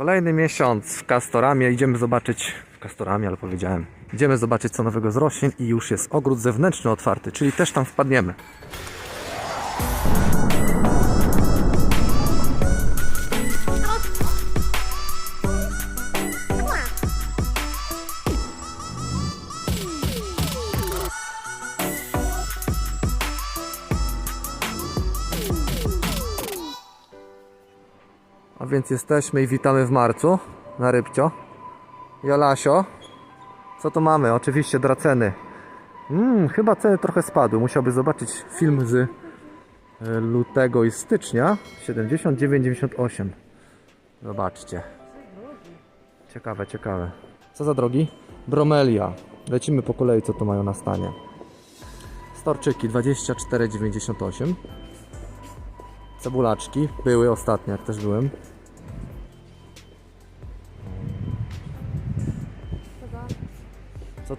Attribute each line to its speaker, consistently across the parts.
Speaker 1: Kolejny miesiąc w Castoramie. Idziemy zobaczyć. W Castoramie, ale powiedziałem. Idziemy zobaczyć co nowego z roślin i już jest ogród zewnętrzny otwarty, czyli też tam wpadniemy. Więc jesteśmy i witamy w marcu na Rybcio. Jolasio, co tu mamy? Oczywiście draceny. Mm, chyba ceny trochę spadły. Musiałby zobaczyć film z e, lutego i stycznia. 79,98. Zobaczcie. Ciekawe, ciekawe. Co za drogi? Bromelia. Lecimy po kolei, co tu mają na stanie. Storczyki 24,98. Cebulaczki były ostatnio, jak też byłem.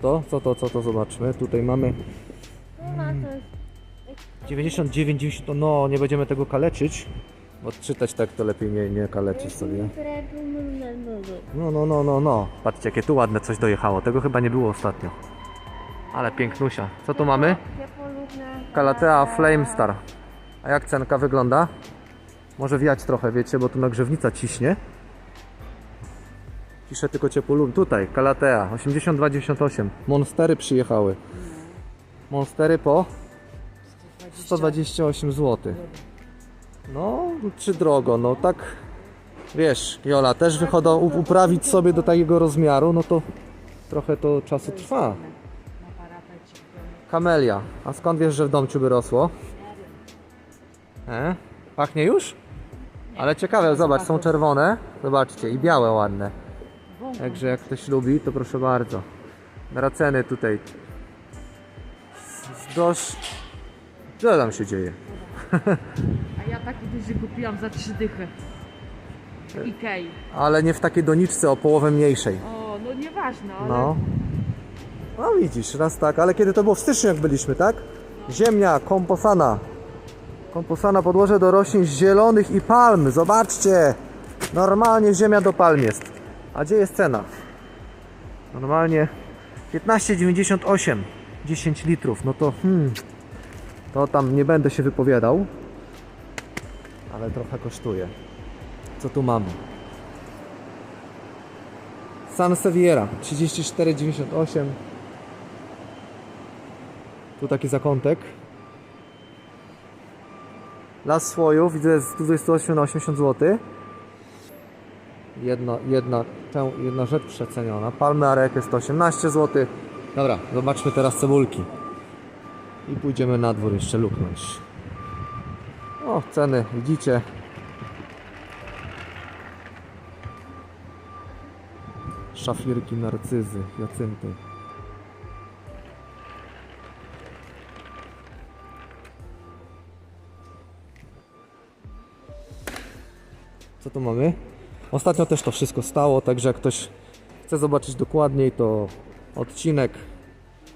Speaker 1: To? Co to? Co to? Zobaczmy. Tutaj mamy
Speaker 2: ma coś.
Speaker 1: 99, 90. No, nie będziemy tego kaleczyć. Bo czytać tak to lepiej nie, nie kaleczyć sobie. No, no, no, no, no. Patrzcie, jakie tu ładne coś dojechało. Tego chyba nie było ostatnio. Ale pięknusia. Co tu mamy? Kalatea Flamestar. A jak cenka wygląda? Może wiać trochę, wiecie, bo tu nagrzewnica ciśnie. Pisze tylko ciepłolub. Tutaj, Kalatea 82,98. Monstery przyjechały. Monstery po 128 zł. No, czy drogo, no tak. Wiesz, Jola, też wychodzą uprawić sobie do takiego rozmiaru, no to trochę to czasu trwa. Kamelia. A skąd wiesz, że w domciu by rosło? E? Pachnie już? Ale ciekawe, zobacz, są czerwone. Zobaczcie, i białe ładne. Także jak ktoś lubi, to proszę bardzo. Draceny tutaj. Z- z Dość... Co tam się dzieje?
Speaker 3: A ja taki duży kupiłam za trzy dychy. W Ikei.
Speaker 1: Ale nie w takiej doniczce, o połowę mniejszej.
Speaker 3: O, no nieważne, ale
Speaker 1: No. No widzisz, raz tak, ale kiedy to było w styczniu jak byliśmy, tak? Ziemia, komposana. Komposana podłoże do roślin zielonych i palm. Zobaczcie! Normalnie ziemia do palm jest. A gdzie jest cena? Normalnie 15,98 10 litrów. No to hmm, to tam nie będę się wypowiadał. Ale trochę kosztuje. Co tu mamy? Sansevieria 34,98 Tu taki zakątek Las słojów widzę z 28 na 80 zł jedna, jedna, jedna rzecz przeceniona. Palmy Areke 118 zł Dobra, zobaczmy teraz cebulki. I pójdziemy na dwór jeszcze luknąć. O, ceny widzicie. Szafirki, narcyzy, jacynty. Co tu mamy? Ostatnio też to wszystko stało, także jak ktoś chce zobaczyć dokładniej, to odcinek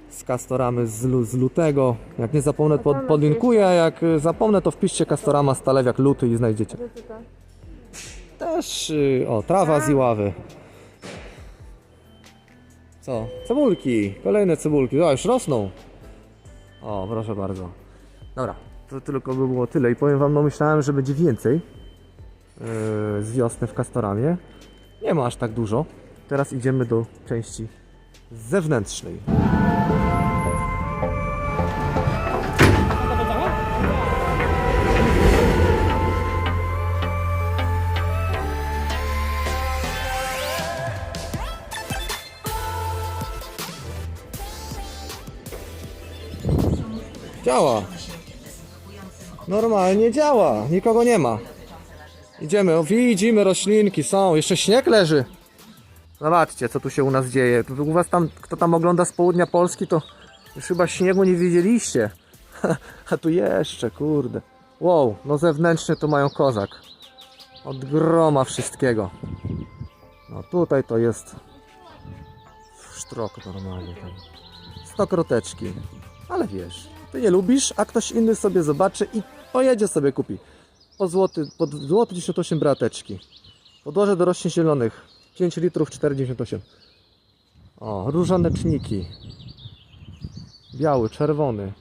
Speaker 1: z Castoramy z, z lutego. Jak nie zapomnę, pod, podlinkuję, a jak y, zapomnę, to wpiszcie Castorama Stalewiak luty i znajdziecie. Też, y, o, trawa z Iławy. Co? Cebulki, kolejne cebulki, o, już rosną. O, proszę bardzo. Dobra, to tylko by było tyle i powiem wam, no myślałem, że będzie więcej z wiosny w Castoramie. Nie ma aż tak dużo. Teraz idziemy do części zewnętrznej. Działa. Normalnie działa. Nikogo nie ma. Idziemy. O, widzimy roślinki. Są. Jeszcze śnieg leży. Zobaczcie, co tu się u nas dzieje. U was tam, kto tam ogląda z południa Polski, to już chyba śniegu nie widzieliście. A tu jeszcze, kurde. Wow, no zewnętrzny to mają kozak. Od groma wszystkiego. No tutaj to jest sztrok normalnie tam. Stokroteczki. Ale wiesz, ty nie lubisz, a ktoś inny sobie zobaczy i pojedzie sobie kupi. Po złoty, po złoty 98 brateczki. Podłoże do roślin zielonych. 5 litrów 4,98. O, różaneczniki. Biały, czerwony.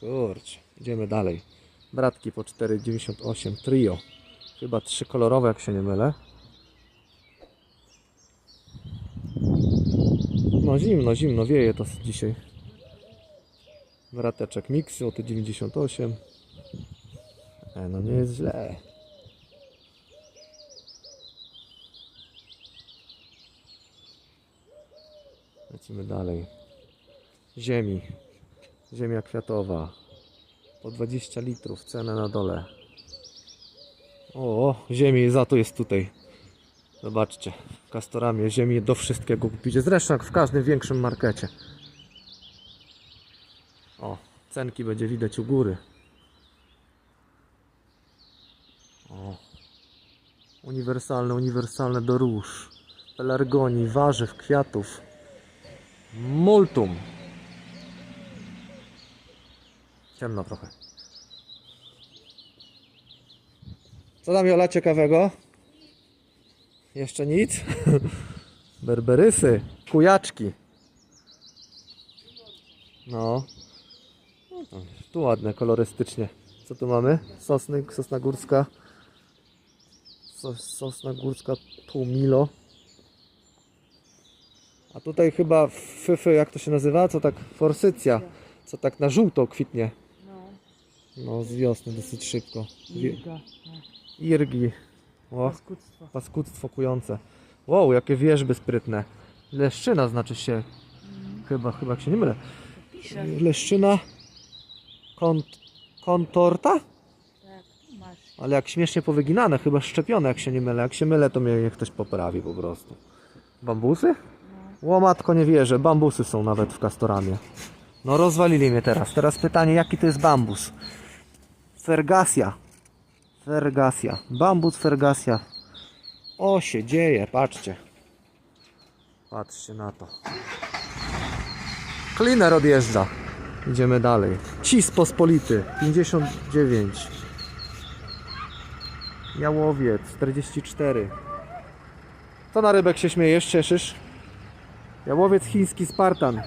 Speaker 1: Kurczę, idziemy dalej. Bratki po 4,98. Trio. Chyba trzy kolorowe, jak się nie mylę. No zimno, zimno, wieje to dzisiaj. Brateczek Mixy, oto 98. E, no nie jest źle. Lecimy dalej. Ziemi. Ziemia kwiatowa. Po 20 litrów, cena na dole. O, ziemi za to jest tutaj. Zobaczcie, w Castoramie ziemi do wszystkiego kupicie. Zresztą jak w każdym większym markecie. O, cenki będzie widać u góry. O. Uniwersalne, uniwersalne do róż. Pelargonii, warzyw, kwiatów. Multum. Ciemno trochę. Co tam Jola ciekawego? Jeszcze nic? Berberysy, kujaczki. No. Tu ładne, kolorystycznie. Co tu mamy? Sosny, sosna górska. Sos, sosna górska Tumilo. A tutaj chyba fyfy, jak to się nazywa? Co tak? Forsycja. Co tak na żółto kwitnie.
Speaker 3: No,
Speaker 1: z wiosny dosyć szybko.
Speaker 3: Irga.
Speaker 1: Irgi. O,
Speaker 3: Paskudztwo.
Speaker 1: paskudztwo kujące. Wow, jakie wierzby sprytne. Leszczyna znaczy się. Chyba, chyba jak się nie mylę. Leszczyna kont, kontorta? Ale jak śmiesznie powyginane, chyba szczepione jak się nie mylę. Jak się mylę, to mnie ktoś poprawi po prostu. Bambusy? Łomatko nie wierzę, bambusy są nawet w Castoramie. No rozwalili mnie teraz. Teraz pytanie, jaki to jest bambus? Fergasia. Fergasia. Bambus Fergasia. O się dzieje, patrzcie. Patrzcie na to. Cleaner odjeżdża. Idziemy dalej. Cis pospolity 59. Jałowiec 44. Co na rybek się śmiejesz, cieszysz? Jałowiec chiński Spartan.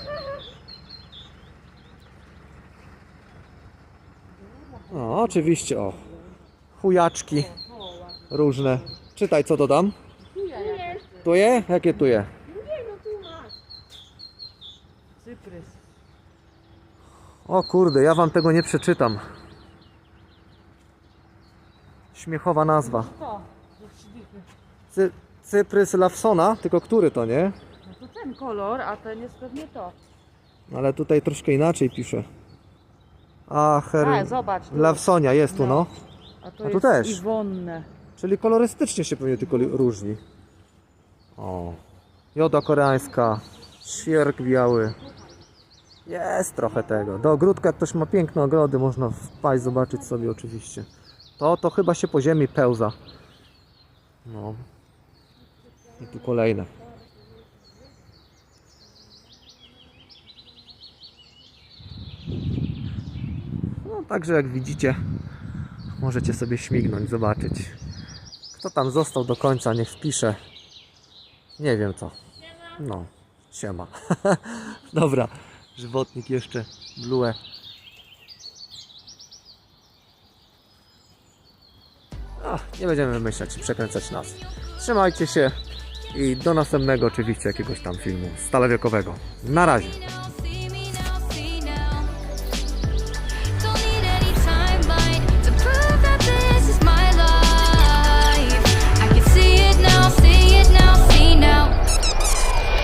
Speaker 1: O, oczywiście, o. Chujaczki różne. Czytaj, co dodam. Tuje? Jakie tuje?
Speaker 3: Cyprys.
Speaker 1: O kurde, ja wam tego nie przeczytam. Śmiechowa nazwa.
Speaker 3: To.
Speaker 1: Cy Cyprys Lawsona, tylko który to, nie?
Speaker 3: No to ten kolor, a ten jest pewnie to.
Speaker 1: Ale tutaj troszkę inaczej pisze. A, her...
Speaker 3: A, zobacz. tu.
Speaker 1: Lawsonia jest tu, no.
Speaker 3: A to
Speaker 1: a tu
Speaker 3: jest
Speaker 1: też.
Speaker 3: Iwonne.
Speaker 1: Czyli kolorystycznie się pewnie tylko różni. O. Joda koreańska. Świerk biały. Jest trochę tego. Do ogródka jak ktoś ma piękne ogrody, można wpaść, zobaczyć sobie oczywiście. To, to chyba się po ziemi pełza. No. I tu kolejne. No, także jak widzicie, możecie sobie śmignąć, zobaczyć. Kto tam został do końca, niech wpisze. Nie wiem co. No, siema. Dobra, żywotnik jeszcze, blue. Nie będziemy wymyślać, przekręcać nas. Trzymajcie się i do następnego oczywiście jakiegoś tam filmu stalewiokowego. Na razie.